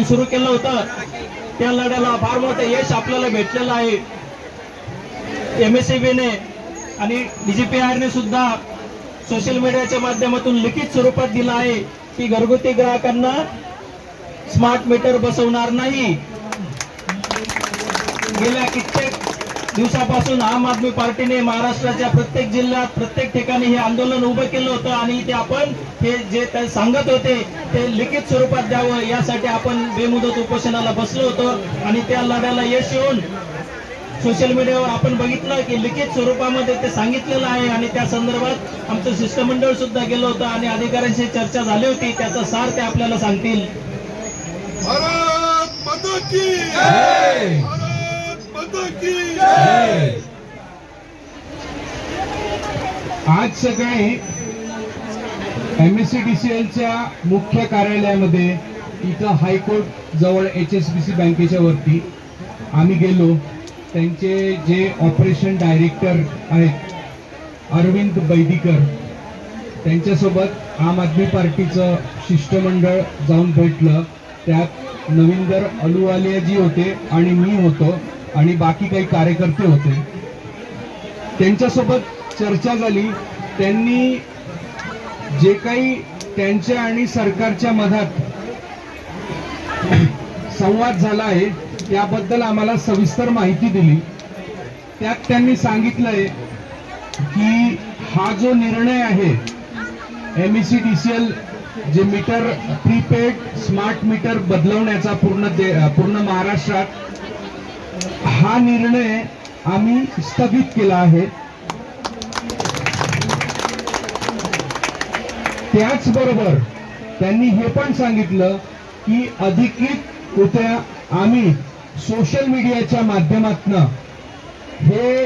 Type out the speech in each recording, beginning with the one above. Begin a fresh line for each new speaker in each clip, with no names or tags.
उपोषण सुरू केलं होतं. त्या लढ्याला फार मोठं यश आपल्याला भेटलेलं आहे. एम एस ने आणि डीजीपीआरने सुद्धा सोशल मीडियाच्या माध्यमातून लिखित स्वरूपात दिलं आहे की घरगुती ग्राहकांना स्मार्ट मीटर बसवणार नाही. गेल्या कित्येक दिवसापासून आम आदमी पार्टीने महाराष्ट्राच्या प्रत्येक जिल्ह्यात प्रत्येक ठिकाणी हे आंदोलन उभं केलं होतं आणि ते आपण हे जे सांगत होते ते लिखित स्वरूपात द्यावं यासाठी आपण बेमुदत उपोषणाला बसलो होतो आणि त्या लढ्याला यश येऊन सोशल मीडियावर आपण बघितलं की लिखित स्वरूपामध्ये ते सांगितलेलं आहे आणि त्या संदर्भात आमचं शिष्टमंडळ सुद्धा गेलं होतं आणि अधिकाऱ्यांशी चर्चा झाली होती. त्याचा सार ते आपल्याला सांगतील.
भारत माता की भारत माता की
आज सकाळी M S C D C एलच्या मुख्य कार्यालयामध्ये इथं हायकोर्ट जवळ एच एस बी सी बँकेच्या वरती आम्ही गेलो. त्यांचे जे ऑपरेशन डायरेक्टर आहेत अरविंद बैदीकर त्यांच्यासोबत आम आदमी पार्टीचं शिष्टमंडळ जाऊन भेटलं. त्यात नविंदर अलुवालियाजी होते आणि मी होतो आणि बाकी काही कार्यकर्ते होते. त्यांच्यासोबत चर्चा झाली. त्यांनी जे काही त्यांच्या आणि सरकारच्या मधात संवाद झाला आहे त्याबद्दल आम्हाला सविस्तर माहिती दिली. त्यात त्यांनी सांगितलंय की हा जो निर्णय आहे M E C D C L जे मीटर प्रीपेड स्मार्ट मीटर बदलवण्याचा पूर्ण दे पूर्ण महाराष्ट्रात हा निर्णय आम्ही स्थगित केला आहे. त्याचबरोबर त्यांनी हे पण सांगितलं की अधिकृत उद्या आम्ही सोशल मीडियाच्या माध्यमातनं हे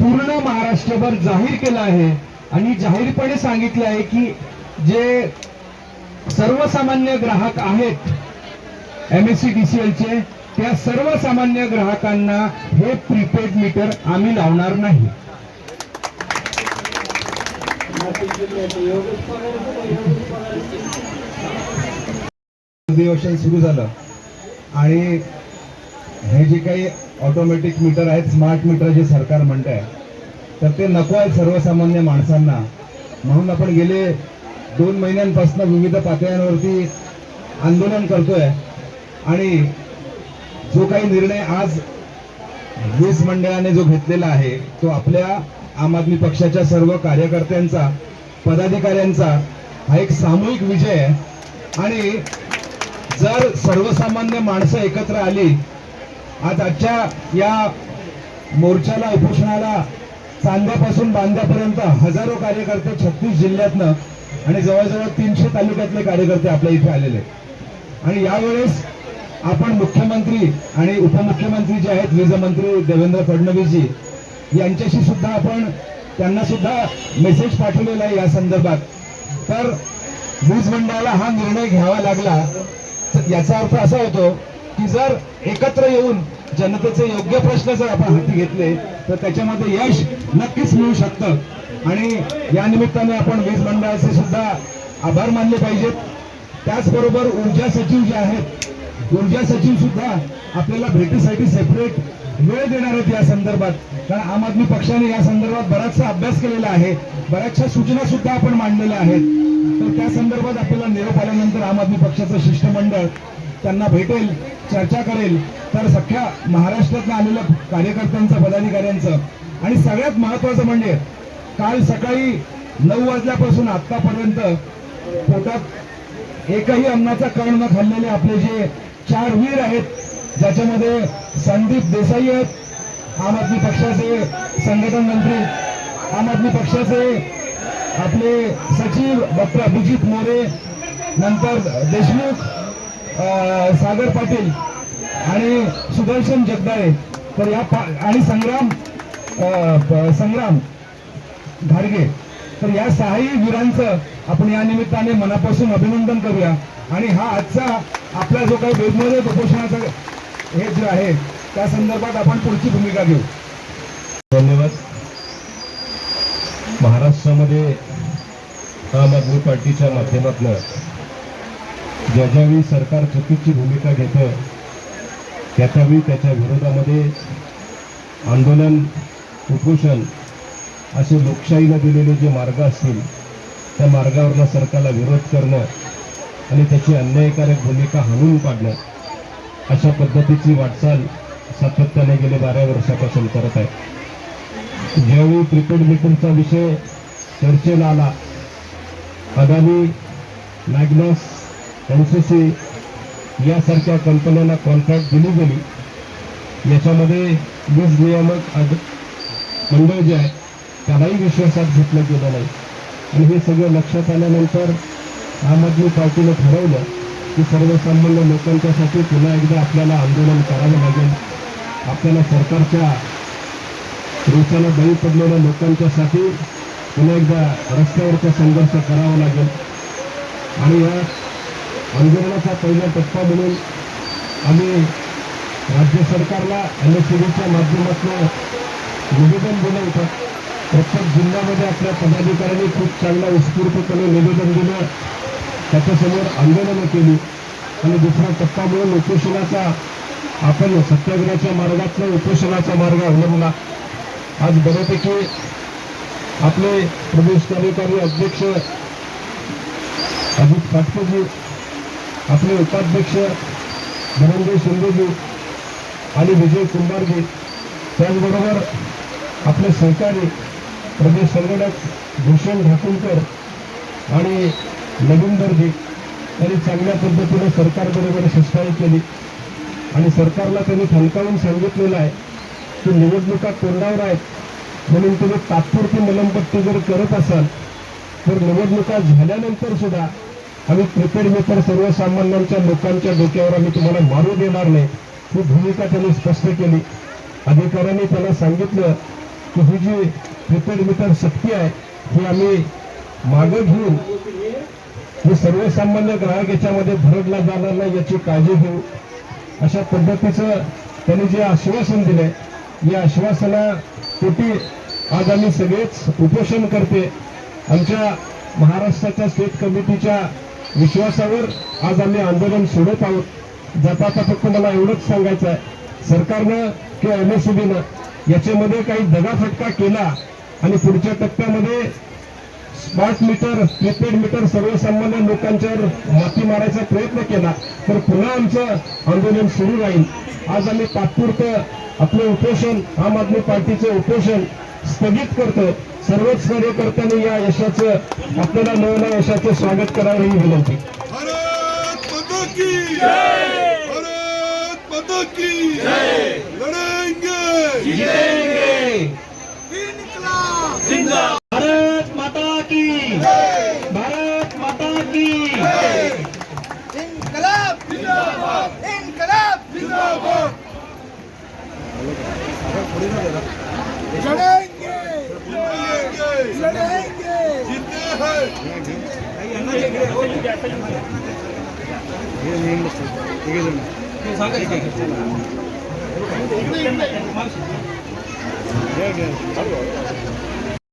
पूर्ण महाराष्ट्रभर जाहीर केलं आहे आणि जाहीरपणे सांगितलं आहे की जे सर्वसामान्य ग्राहक आहेत M S C D C एलचे त्या सर्वसामान्य ग्राहकांना हे प्रीपेड मीटर आम्ही लावणार नाही.
अधिवेशन सुरू झालं. आणि हे जे काही ऑटोमॅटिक मीटर आहेत स्मार्ट मीटर जे सरकार म्हणत आहे तर ते नको आहेत सर्वसामान्य माणसांना. म्हणून आपण गेले दोन महिन्यांपासून विविध पातळ्यांवरती आंदोलन करतोय. आणि जो काही निर्णय आज वीज मंडळाने जो घेतलेला आहे तो आपल्या आम आदमी पक्षाच्या सर्व कार्यकर्त्यांचा पदाधिकाऱ्यांचा हा एक सामूहिक विजय आहे. आणि जर सर्वसामान्य माणसं एकत्र आली आज आजच्या या मोर्चाला उपोषणाला चांद्यापासून बांद्यापर्यंत हजारो कार्यकर्ते छत्तीस जिल्ह्यातनं आणि जवळजवळ तीनशे तालुक्यातले कार्यकर्ते आपल्या इथे आलेले आणि यावेळेस आपण मुख्यमंत्री आणि उपमुख्यमंत्री जे आहेत वीजमंत्री देवेंद्र फडणवीसजी यांच्याशी सुद्धा आपण त्यांना सुद्धा मेसेज पाठवलेला आहे या संदर्भात. तर वीज मंडळाला हा निर्णय घ्यावा लागला तर याचा अर्थ असा होतो की जर एकत्र येऊन जनतेचे योग्य प्रश्न जर आपण हाती घेतले तर त्याच्यामध्ये यश नक्कीच मिळू शकतं. आणि या निमित्ताने आपण वीज मंडळाचे सुद्धा आभार मानले पाहिजेत. त्याचबरोबर ऊर्जा सचिव जे आहेत ऊर्जा सचिव सुद्धा आपल्याला भेटीसाठी सेपरेट वेळ देणार आहेत या संदर्भात. कारण आम आदमी पक्षाने या संदर्भात बराचसा अभ्यास केलेला आहे. बऱ्याचशा सूचना सुद्धा आपण मांडलेल्या आहेत. तर त्या संदर्भात आपल्याला निरोप आल्यानंतर आम आदमी पक्षाचं शिष्टमंडळ त्यांना भेटेल चर्चा करेल. तर सख्या महाराष्ट्रातनं आलेल्या कार्यकर्त्यांचं पदाधिकाऱ्यांचं. आणि सगळ्यात महत्वाचं म्हणजे काल सकाळी नऊ वाजल्यापासून आतापर्यंत पोटात एकही अन्नाचा कण न खाल्लेले आपले जे चार वीर आहेत ज्याच्यामध्ये संदीप देसाई आहेत आम आदमी पक्षाचे संघटन मंत्री आम आदमी पक्षाचे आपले सचिव डॉक्टर अभिजित मोरे नंतर देशमुख सागर पाटील आणि सुदर्शन जगदाळे. तर या पा- आणि संग्राम संग्राम घारगे. तर या सहाही वीरांचं आपण या निमित्ताने मनापासून अभिनंदन करूया. आणि हा आजचा आपला जो काही वेगवेगळे उपोषणाचा हे जे आहे त्या संदर्भात आपण पुढची भूमिका घेऊ.
धन्यवाद. महाराष्ट्रामध्ये आम आदमी पार्टीच्या माध्यमातून ज्या ज्यावेळी सरकार चुकीची भूमिका घेतं त्याच्यावेळी त्याच्या विरोधामध्ये आंदोलन उपोषण असे लोकशाहीला दिलेले जे मार्ग असतील त्या मार्गावरनं सरकारला विरोध करणं आणि त्याची अन्यायकारक भूमिका हाणून पाडणं अशा पद्धतीची वाटचाल सातत्याने गेले बारा वर्षापासून करत आहे. ज्यावेळी प्रिपेड मीटरचा विषय चर्चेला आला Adani Magnus N C C यासारख्या कंपन्यांना कॉन्ट्रॅक्ट दिली गेली. याच्यामध्ये वीज नियामक मंडळ जे आहे त्यालाही विश्वासात घेतलं गेलं नाही. आणि हे सगळं लक्षात आल्यानंतर आम आदमी पार्टीनं ठरवलं की सर्वसामान्य लोकांच्यासाठी पुन्हा एकदा आपल्याला आंदोलन करावं लागेल. आपल्याला सरकारच्या रोषाला बळी पडलेल्या लोकांच्यासाठी पुन्हा एकदा रस्त्यावरचा संघर्ष करावा लागेल. आणि या आंदोलनाचा पहिला टप्पा म्हणून आम्ही राज्य सरकारला एन एस माध्यमातून निवेदन दिलं होतं. प्रत्येक जिल्ह्यामध्ये आपल्या पदाधिकाऱ्यांनी खूप चांगला उत्स्फूर्तपणे निवेदन दिलं. त्याच्यासमोर आंदोलनं केली. आणि दुसरा टप्पा म्हणून उपोषणाचा आपण सत्याग्रहाच्या मार्गातनं उपोषणाचा मार्ग अवलंबला. आज बऱ्यापैकी आपले प्रदेश कार्यकारी अध्यक्ष अजित फाटकेजी आपले उपाध्यक्ष धनंजय शिंदेजी आणि विजय कुंभारजी त्याचबरोबर आपले सहकारी प्रदेश संघटक भूषण ढाकुलकर आणि नवीनदरजी त्यांनी चांगल्या पद्धतीने सरकारबरोबर शिष्टाई केली. आणि सरकारला त्यांनी थंकावून सांगितलेलं आहे की निवडणुका तोंडावर आहेत. म्हणून तुम्ही तात्पुरती मलमपट्टी जर करत असाल तर निवडणुका झाल्यानंतर सुद्धा आम्ही प्रिपेड मीटर सर्वसामान्यांच्या लोकांच्या डोक्यावर आम्ही तुम्हाला मारू देणार नाही. ही भूमिका त्यांनी स्पष्ट केली. अधिकाऱ्यांनी त्यांना सांगितलं की ही जी प्रिपेड मीटर शक्ती आहे ही आम्ही मागं घेऊन हे सर्वसामान्य ग्राहक याच्यामध्ये भरडला जाणार नाही याची काळजी घेऊ. अशा पद्धतीचं त्यांनी जे आश्वासन दिलंय या आश्वासना आश्वासनापोटी आज आम्ही सगळेच उपोषण करते. आमच्या महाराष्ट्राच्या स्टेट कमिटीच्या विश्वासावर आज आम्ही आंदोलन सोडत आहोत. जाता आता फक्त मला एवढंच सांगायचं आहे. सरकारनं किंवा एम एस याच्यामध्ये काही दगाफटका केला आणि पुढच्या टप्प्यामध्ये स्मार्ट मीटर प्रीपेड मीटर सर्वसामान्य लोकांच्यावर माती मारायचा प्रयत्न केला. तर पुन्हा आमचं आंदोलन सुरू राहील. आज आम्ही तात्पुरतं आपलं उपोषण आम आदमी पार्टीचं उपोषण स्थगित करतो. सर्वच कार्यकर्त्यांनी या यशाचं आपल्याला मिळवल्या यशाचं स्वागत करावं ही विनंती.
भारत
이게 좀
상관이 괜찮아. 이게
바로